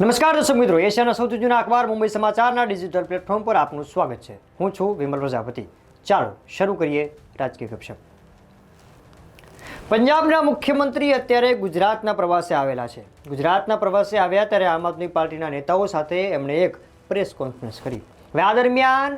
નમસ્કાર દર્શક મિત્રો, એશિયાના સૌથી જૂના અખબાર મુંબઈ સમાચારના ડિજિટલ પ્લેટફોર્મ પર આપનું સ્વાગત છે. હું છું વિમલ પ્રજાપતિ. ચાલો શરૂ કરીએ રાજકીય ગપશપ. પંજાબના મુખ્યમંત્રી અત્યારે ગુજરાતના પ્રવાસે આવેલા છે. ગુજરાતના પ્રવાસે આવ્યા ત્યારે આમ આદમી પાર્ટીના નેતાઓ સાથે એમણે એક પ્રેસ કોન્ફરન્સ કરી. હવે આ દરમિયાન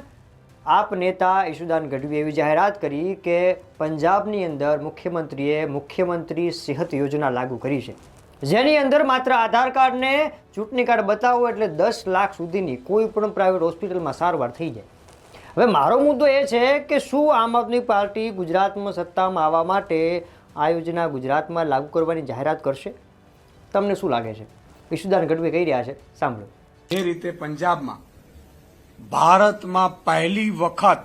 આપ નેતા ઈશુદાન ગઢવીએ એવી જાહેરાત કરી કે પંજાબની અંદર મુખ્યમંત્રીએ મુખ્યમંત્રી સેહત યોજના લાગુ કરી છે. જેની અંદર માત્ર આધાર કાર્ડને ચૂંટણી કાર્ડ બતાવો એટલે દસ લાખ સુધીની કોઈ પણ પ્રાઇવેટ હોસ્પિટલમાં સારવાર થઈ જાય. હવે મારો મુદ્દો એ છે કે શું આમ આદમી પાર્ટી ગુજરાતમાં સત્તામાં આવવા માટે આ યોજના ગુજરાતમાં લાગુ કરવાની જાહેરાત કરશે? તમને શું લાગે છે? ઈશુદાન ગઢવી કહી રહ્યા છે. સાંભળો. જે રીતે પંજાબમાં ભારતમાં પહેલી વખત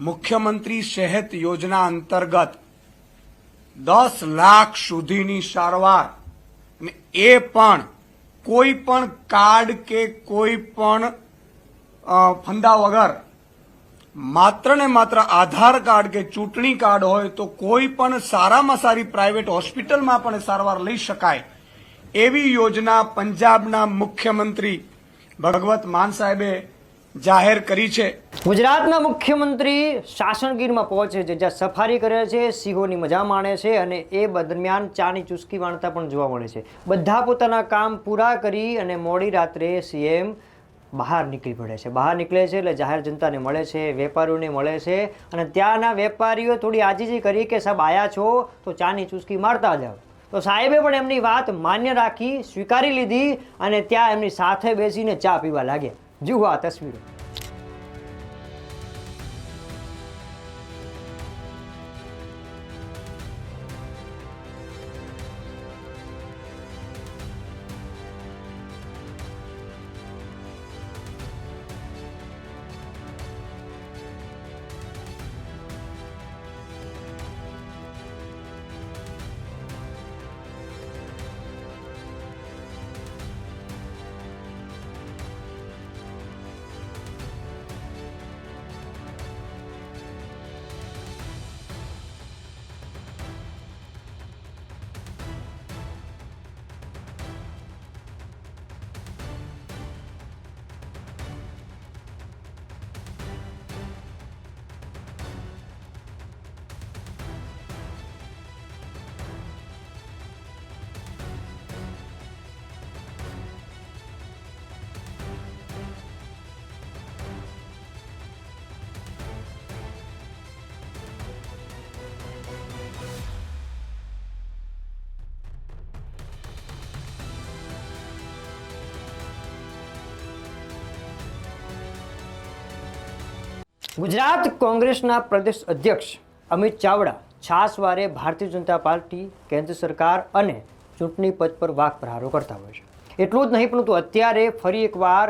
મુખ્યમંત્રી સેહત યોજના અંતર્ગત દસ લાખ સુધીની સારવાર. અને એ પણ, કોઈ પણ કાર્ડ કે કોઈ પણ ફંદા વગર. માત્ર ને માત્ર આધાર કાર્ડ કે ચૂંટણી કાર્ડ હોય તો કોઈ પણ સારામાં સારી પ્રાઇવેટ હોસ્પિટલમાં પણ સારવાર લઈ શકાય. એવી યોજના પંજાબના મુખ્યમંત્રી ભગવત માન સાહેબે જાહેર કરી છે. ગુજરાતના મુખ્યમંત્રી શાસનગીરમાં પહોંચે છે, જ્યાં સફારી કરે છે, સિંહોની મજા માણે છે અને એ દરમિયાન ચાની ચુસ્કી માણતા પણ જોવા મળે છે. બધા પોતાના કામ પૂરા કરી અને મોડી રાત્રે સીએમ બહાર નીકળી પડે છે. બહાર નીકળે છે એટલે જાહેર જનતાને મળે છે, વેપારીઓને મળે છે અને ત્યાંના વેપારીઓ થોડી આજીજી કરી કે, સાહેબ, આયા છો તો ચાની ચુસ્કી મારતા જાઓ. તો સાહેબે પણ એમની વાત માન્ય રાખી, સ્વીકારી લીધી અને ત્યાં એમની સાથે બેસીને ચા પીવા લાગ્યા. જુઓ આ તસવીરો. ગુજરાત કોંગ્રેસના પ્રદેશ અધ્યક્ષ અમિત ચાવડા છાસવારે ભારતીય જનતા પાર્ટી, કેન્દ્ર સરકાર અને ચૂંટણી પદ પર વાક પ્રહારો કરતા હોય છે. એટલું જ નહીં, પરંતુ અત્યારે ફરી એકવાર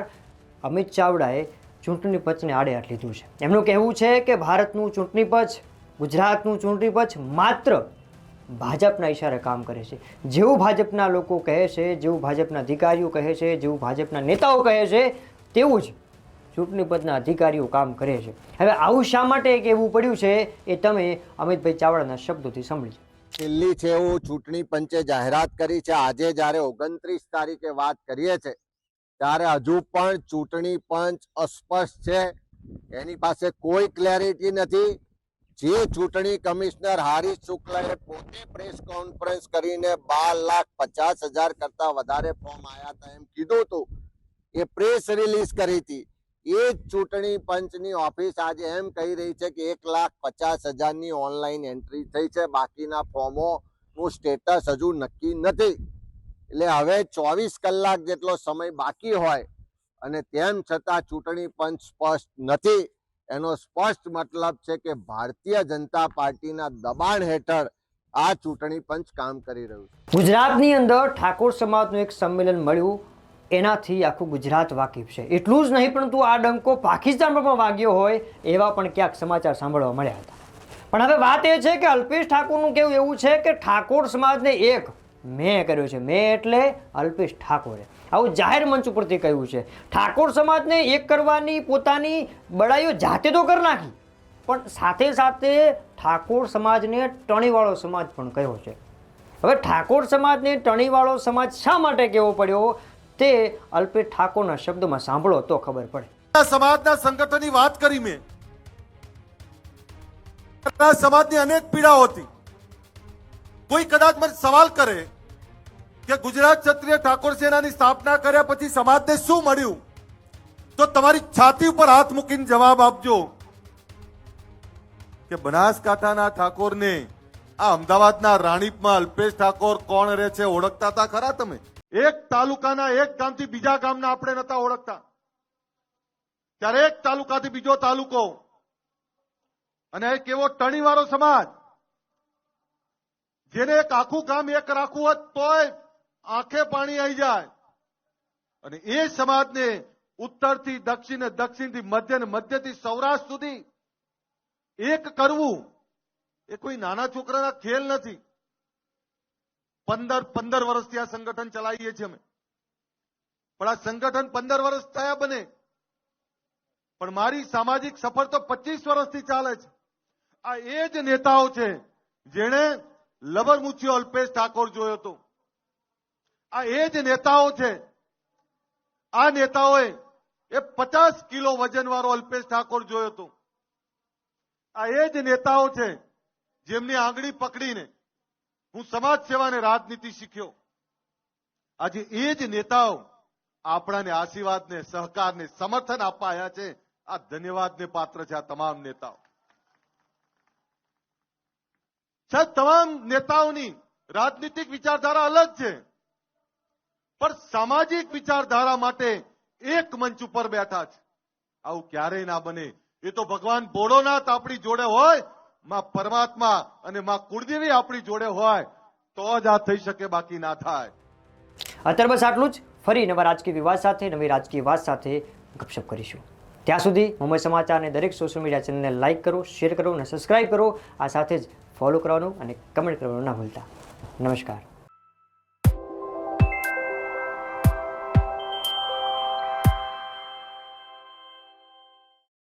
અમિત ચાવડાએ ચૂંટણી પંચને આડે હાથ લીધું છે. એમનું કહેવું છે કે ભારતનું ચૂંટણી પંચ, ગુજરાતનું ચૂંટણી પંચ માત્ર ભાજપના ઇશારે કામ કરે છે. જેવું ભાજપના લોકો કહે છે, જેવું ભાજપના અધિકારીઓ કહે છે, જેવું ભાજપના નેતાઓ કહે છે, તેવું જ ચૂંટણી પદના અધિકારીઓ કામ કરે છે. હવે આવું શા માટે કહેવું પડ્યું છે? એ તમે અમિતભાઈ ચાવડાના શબ્દોથી સાંભળી છેલ્લી છે એવું ચૂંટણી પંચે જાહેરાત કરી છે. આજે જ્યારે ઓગણત્રીસ તારીખે વાત કરીએ છે, ત્યારે હજુ પણ ચૂંટણી પંચ અસ્પષ્ટ છે. એની પાસે કોઈ ક્લેરિટી નથી. જે ચૂંટણી કમિશનર હારીશ શુક્લાએ પોતે પ્રેસ કોન્ફરન્સ કરીને બાર લાખ પચાસ હજાર કરતા વધારે ફોર્મ આવ્યા હતા એમ કીધું હતું. એ પ્રેસ રિલીઝ કરી હતી. એ જ ચૂંટણી પંચની ઓફિસ આજે એમ કહી રહી છે કે એક લાખ પચાસ હજારની ઓનલાઈન એન્ટ્રી થઈ છે. બાકીના ફોર્મોનું સ્ટેટસ હજુ નક્કી નથી. એટલે હવે ચોવીસ કલાક જેટલો સમય બાકી હોય અને તેમ છતાં ચૂંટણી પંચ સ્પષ્ટ નથી. એનો સ્પષ્ટ મતલબ છે કે ભારતીય જનતા પાર્ટીના દબાણ હેઠળ આ ચૂંટણી પંચ કામ કરી રહ્યું છે. ગુજરાતની અંદર ઠાકોર સમાજનું એક સંમેલન મળ્યું. એનાથી આખું ગુજરાત વાકેફ છે. એટલું જ નહીં પરંતુ આ ડંકો પાકિસ્તાનમાં પણ વાગ્યો હોય, એવા પણ ક્યાંક સમાચાર સાંભળવા મળ્યા હતા. પણ હવે વાત એ છે કે અલ્પેશ ઠાકોરનું કેવું એવું છે કે ઠાકોર સમાજને એક મેં કર્યો છે. મેં એટલે અલ્પેશ ઠાકોરે. આવું જાહેર મંચ ઉપરથી કહ્યું છે. ઠાકોર સમાજને એક કરવાની પોતાની બડાઈઓ જાતે તો કરી નાખી, પણ સાથે સાથે ઠાકોર સમાજને ટણીવાળો સમાજ પણ કહ્યો છે. હવે ઠાકોર સમાજને ટણીવાળો સમાજ શા માટે કહેવો પડ્યો? તે અલ્પેશ ઠાકોરના શબ્દમાં સાંભળો તો ખબર પડે. સમાજના સંગઠનની વાત કરી મેં. સમાજની અનેક પીડાઓ હતી. કોઈ કદાચ મને સવાલ કરે કે ગુજરાત ક્ષત્રિય ઠાકોર સેનાની સ્થાપના કર્યા પછી સમાજને શું મળ્યું? તો તમારી છાતી ઉપર હાથ મૂકીને જવાબ આપજો કે બનાસકાંઠાના ઠાકોરને આ અમદાવાદના રાણીપમાં અલ્પેશ ઠાકોર કોણ રહે છે, ઓળખતા હતા ખરા તમે? એક તાલુકાના એક ગામથી બીજા ગામના આપણે નતા ઓળખતા. ત્યારે એક તાલુકાથી બીજો તાલુકો. અને એક એવો ટણીવાળો સમાજ. જેને એક આખું ગામ એક રાખવું હોત તોય આંખે પાણી આવી જાય. અને એ સમાજને ઉત્તરથી દક્ષિણ દક્ષિણથી મધ્ય ને મધ્યથી સૌરાષ્ટ્ર સુધી એક કરવું એ કોઈ નાના છોકરાના ખેલ નથી. પંદર પંદર વર્ષથી આ સંગઠન ચલાવીએ છીએ અમે. પણ આ સંગઠન પંદર વર્ષ થયા બને. પણ મારી સામાજિક સફર તો પચીસ વર્ષથી ચાલે છે. આ એ જ નેતાઓ છે જેણે લબરમુછીઓ અલ્પેશ ઠાકોર જોયો હતો. આ એ જ નેતાઓ છે. આ નેતાઓએ એ પચાસ કિલો વજન વાળો અલ્પેશ ઠાકોર જોયો હતો. આ એ જ નેતાઓ છે જેમની આંગળી પકડીને હું સમાજ સેવા રાજનીતિ શીખ્યો. આજે એ જ નેતાઓ આપણાને આશીર્વાદને સહકારને સમર્થન આપવા છે. આ ધન્યવાદને પાત્ર છે આ તમામ નેતાઓ. તમામ નેતાઓની રાજનીતિક વિચારધારા અલગ છે. પણ સામાજિક વિચારધારા માટે એક મંચ ઉપર બેઠા છે. આવું ક્યારેય ના બને. એ તો ભગવાન ભોળોનાથ આપણી જોડે હોય માં પરમાત્મા અને માં કુળદેવી આપણી જોડે હોય, તો જ આ થઈ શકે, બાકી ના થાય. અત્યારે બસ આટલું જ. ફરી નવા રાજકીય વિવાદ સાથે, નવી રાજકીય વાત સાથે ગપશપ કરીશું. ત્યાં સુધી મુંબઈ સમાચારને દરેક સોશિયલ મીડિયા ચેનલને લાઇક કરો શેર કરો અને સબસ્ક્રાઇબ કરો. આ સાથે જ ફોલો કરવાનું અને કમેન્ટ કરવાનું ના ભૂલતા. નમસ્કાર.